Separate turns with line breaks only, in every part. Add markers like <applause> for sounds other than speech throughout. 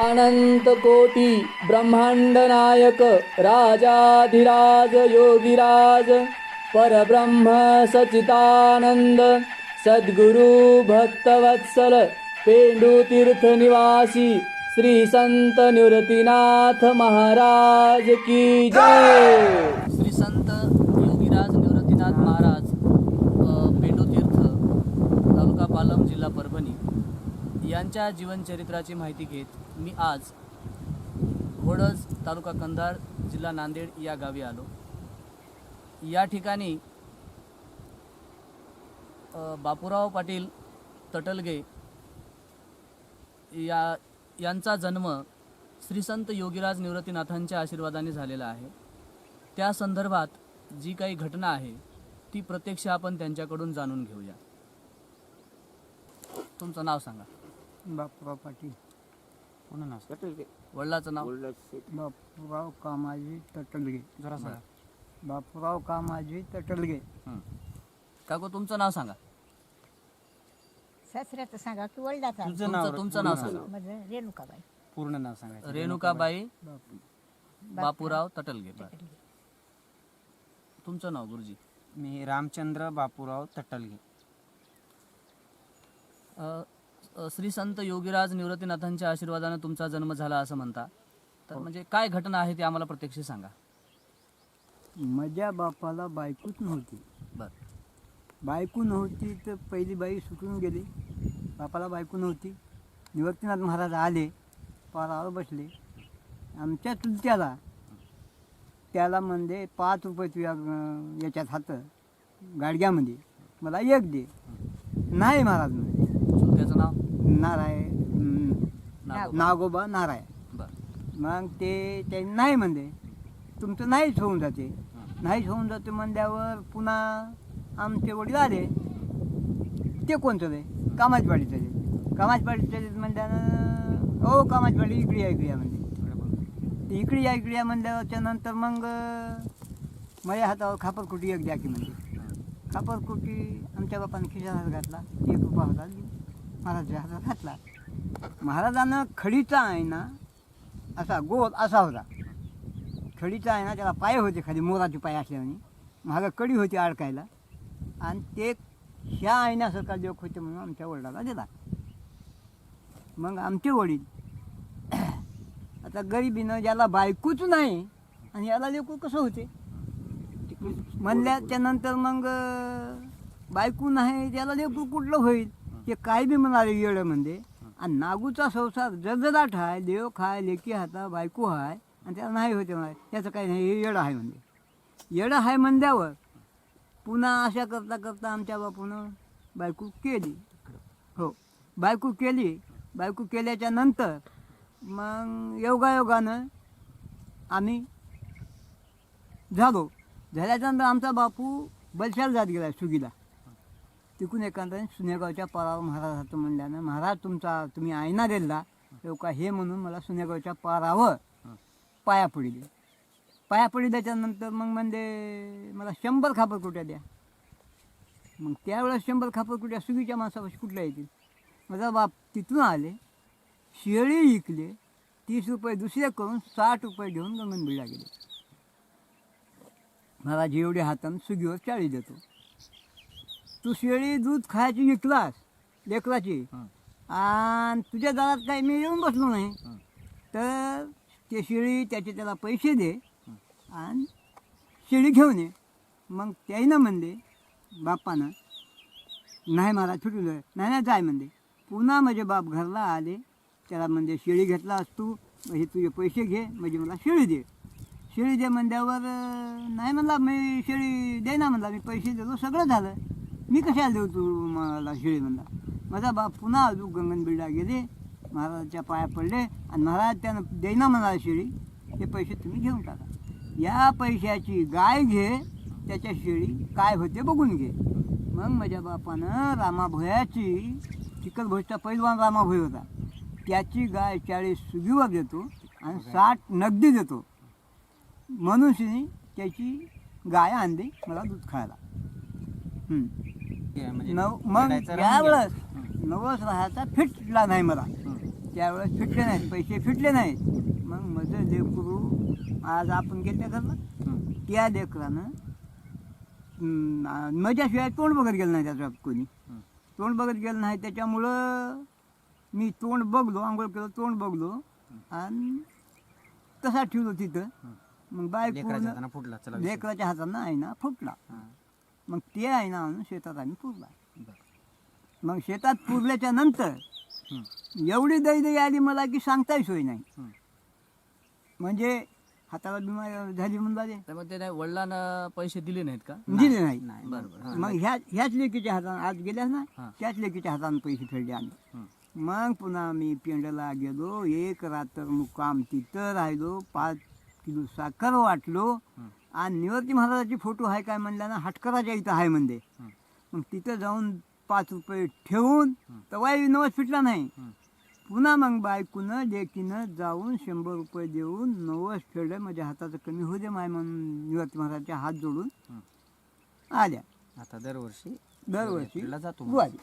अनंतकोटी ब्रह्मांड नायक राजाधिराज योगिराज परब्रह्म सचितानंद सद्गुरु भक्तवत्सल पेंडुतीर्थ निवासी श्री संत निवृत्तीनाथ महाराज की जय। श्री संत योगीराज निवृत्तीनाथ महाराज अ, पेंडुतीर्थ तालुका पालम जिल्हा परभणी. यांच्या जीवनचरित्राची माहिती घेत मी आज घोडज तालुका कंधार जिल्हा नांदेड या गावी आलो. या ठिकाणी बापूराव पाटील तटलगे या यांचा जन्म श्री संत योगीराज निवृत्तीनाथांच्या आशीर्वादाने झालेला आहे. त्या संदर्भात जी काही घटना आहे ती प्रत्यक्ष आपण त्यांच्याकडून जाणून घेऊया. तुमचं नाव सांगा.
बापूराव पाटील.
पूर्ण नाव?
वडिलाचं नाव?
बापूराव कामाजी तटलगे
जरा सांगा.
बापूराव कामाजी तटलगे
हं. काकू तुमचं नाव सांगा.
सासऱ्याचं सांगा की वडिलाचा?
तुमचं नाव
तुमचं तुमचं नाव सांगा.
माझं रेणुकाबाई.
पूर्ण नाव सांगायचं.
रेणुकाबाई बापूराव तटलगे बरं. तुमचं नाव गुरुजी?
मी रामचंद्र बापूराव तटलगे
अ, श्री संत योगीराज निवृत्तीनाथांच्या आशीर्वादाने तुमचा जन्म झाला असं म्हणता. तर म्हणजे काय घटना आहे ती आम्हाला प्रत्यक्ष सांगा.
माझ्या बापाला बायकोच नव्हती.
बर.
बायको नव्हती तर पहिली बाई सुटून गेली. बापाला बायको नव्हती. निवर्तीनाथ महाराज आले पारावर बसले. आमच्या चुलत्याला त्याला म्हणजे पाच रुपये तुझ्या याच्यात हात गाडग्यामध्ये मला एक दे. नाही महाराज.
चुलत्याचं नाव?
नाराय
नागोबा.
नाराय. मग ते ते नाही म्हणले. तुमचं नाहीच होऊन जाते. नाहीच होऊन जाते म्हणल्यावर पुन्हा आमचे वडील आले. ते कोणतं रे? कामाचवाडीचं ते कामाचवाडीचं ते म्हणल्यानं हो कामाचवाडी इकडे या इकडे या म्हणते ते इकडे या इकडे या म्हणल्यावरच्या नंतर मग माझ्या हातावर खापरकुटी एक द्या की म्हणजे खापरकुटी आमच्या बापाने खिशात घातला. एक रुपया होता महाराजच्या हातात घातला. महाराजानं खडीचा आहे ना असा गोल असा होता. खडीचा आहे ना त्याला पाय होते खाली मोराचे पाय असल्याने महागा कडी होती अडकायला. आणि ते ह्या आयनासारखा जोक होते म्हणून आमच्या वडिलाला दिला. मग आमचे वडील <clears throat> आता गरिबीनं ज्याला बायकूच नाही आणि याला लेकू कसं होते? म्हणल्या त्यानंतर मग बायकू नाही त्याला लेकू कुठलं होईल? ते काय बी म्हणाले येडं म्हणजे आणि नागूचा संसार जगदाट आहे देव खाय लेकी हाता बायको आहे आणि त्याला नाही होते म्हणाले. त्याचं काही नाही हे येडं आहे म्हणजे येडं आहे म्हणल्यावर पुन्हा अशा करता करता आमच्या बापूनं बायको केली. हो बायको केली. बायको केल्याच्यानंतर मग योगायोगानं आम्ही झालो. झाल्याच्यानंतर आमचा बापू बलशाल जात गेला सुगीला. तिकून एखाद्याने सुनेगावच्या पारावर महाराज हात म्हणल्यानं महाराज तुमचा तुम्ही आयना दिला का? हे म्हणून मला सुनेगावच्या पारावर पाया पडली. पाया पडिल्याच्या त्याच्यानंतर मग म्हणजे मला शंभर खापर कुट्या द्या. मग त्यावेळेस शंभर खापर कुट्या सुगीच्या माणसापाशी कुठल्या येतील? माझा बाप तिथून आले शेळी विकले तीस रुपये दुसरे करून साठ रुपये घेऊन गंगनबीडला गेले. मला जेवढे हातानं सुगीवर चाळी देतो. तू शेळी दूध खायची विकलास लेकराची. आणि तुझ्या दारात काही मी येऊन बसलो नाही. तर ते शेळी त्याचे त्याला पैसे दे आणि शेळी घेऊन ये. मग त्याईनं म्हणले बापानं नाही मला सुटू दे नाही नाही जाय म्हणले. पुन्हा माझे बाप घरला आले. त्याला म्हणजे शेळी घेतला असतो हे तुझे पैसे घे म्हणजे मला शेळी दे. शेळी दे म्हणल्यावर नाही म्हणला मी शेळी दे ना म्हणला मी पैसे देतो सगळं झालं. मी कशाला देऊ तू मला शेळी म्हणला माझा बाप पुन्हा अजून गंगनबीडला गेले महाराजाच्या पाया पडले आणि महाराज त्यानं देईना म्हणाला शेळी. हे पैसे तुम्ही घेऊन टाका. या पैशाची गाय घे त्याच्या शेळी काय होते बघून घे. मग माझ्या बापानं रामाभोयाची चिकलभोजचा पैलवान रामाभोय होता. त्याची गाय चाळीस सुगीवर देतो आणि साठ नगदी देतो. म्हणून त्याची गाय आणली मला दूध खायला.
म्हणजे
मग
गेलं.
यावेळेस नवस राहायचा फिटला नाही मला. त्यावेळेस फिटले नाहीत पैसे फिटले नाहीत मग माझं लेकरू आज आपण गेल्या घरला. त्या लेकरानं माझ्याशिवाय तोंड बघत गेलं नाही त्याचं कोणी. तोंड बघत गेलं नाही त्याच्यामुळं मी तोंड बघलो आंघोळ केलं तोंड बघलो आणि तसा ठेवलो तिथं मग बाय
लेकराच्या हातानं फुटला चला विषय.
लेकराच्या हातानं आहे ना फुटला. मग ते आहे ना आणून शेतात आम्ही पुरला. मग शेतात पुरल्याच्या नंतर. एवढी दैदई आली मला की सांगताही सोय नाही. म्हणजे हाताला बिमारी झाली म्हणून
नाही वडिलांना पैसे दिले नाहीत का
दिले नाही
नाही
बरं बरं हां.
मग ह्या ह्याच लेकीच्या हातानं आज गेल्यास ना. त्याच लेकीच्या हातानं पैसे फेडले आम्ही. मग पुन्हा मी पेंडला गेलो एक रात्र मुक्काम तिथं राहिलो पाच किलो साखर वाटलो. आणि निवर्ती महाराजाची फोटो आहे काय म्हणल्या ना हटकराच्या इथं आहे म्हणते
हं.
मग तिथं जाऊन पाच रुपये ठेवून. तवाही नवस फिटला नाही. पुन्हा मग बायकोनं लेकीनं जाऊन शंभर रुपये देऊन नवस फेडलं माझ्या हाताचं कमी होऊ दे माय म्हणून निवर्ती महाराजच्या हात जोडून. आल्या.
आता दरवर्षी
दरवर्षी
जातो
वारी.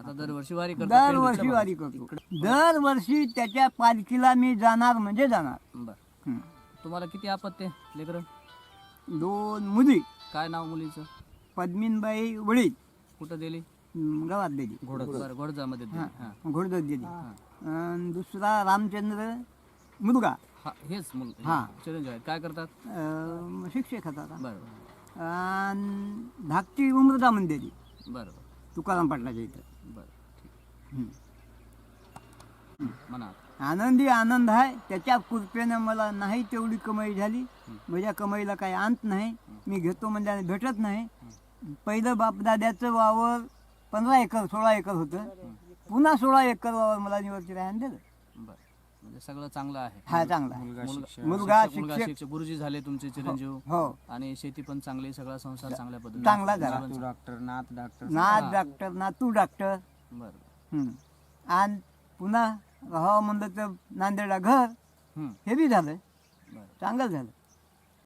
आता दरवर्षी वारी करतात
दरवर्षी वारी करतो. दरवर्षी त्याच्या पालखीला मी जाणार म्हणजे जाणार.
बरं. तुम्हाला किती आपत्ते लेकर?
दोन मुली.
काय नाव मुलीचं?
पद्मीनबाई वडील.
कुठं दिली?
गावात दिली.
घोडजामध्ये दिली. हां
घोडदत दिली. अन् दुसरा रामचंद्र मुलगा
हा हेच मुल
हां.
चिरंजीव आहेत. काय करतात?
अं, शिक्षक होता आता.
बरं
अन् धाकटी उमरदा मंदिरी.
बरं बरं.
तुकाराम पाटलाच्या इथं.
बरं ठीक. म्हणा
आनंदी आनंद आहे. त्याच्या कृपेनं मला नाही तेवढी कमाई झाली. माझ्या कमाईला काही अंत नाही. मी घेतो म्हणजे भेटत नाही. पहिलं बापदाद्याचं वावर पंधरा एकर सोळा एकर होतं. पुन्हा सोळा एकर वावर मला निवडती राहायला दिलं.
बरं. म्हणजे सगळं चांगलं आहे.
हा चांगला.
मुलगा शिक्षक
गुरुजी झाले तुमचे चिरंजीव.
हो
आणि शेती पण चांगली सगळा संसार चांगल्या पद्धतीने.
चांगला झाला.
नातू डॉक्टर नात डॉक्टर
नाथ डॉक्टर नातू डॉक्टर
बरं. बरं
हं. आणि पुन्हा राहावं म्हणलं तर नांदेडला घर
हं,
हे बी झालं चांगलं झालं.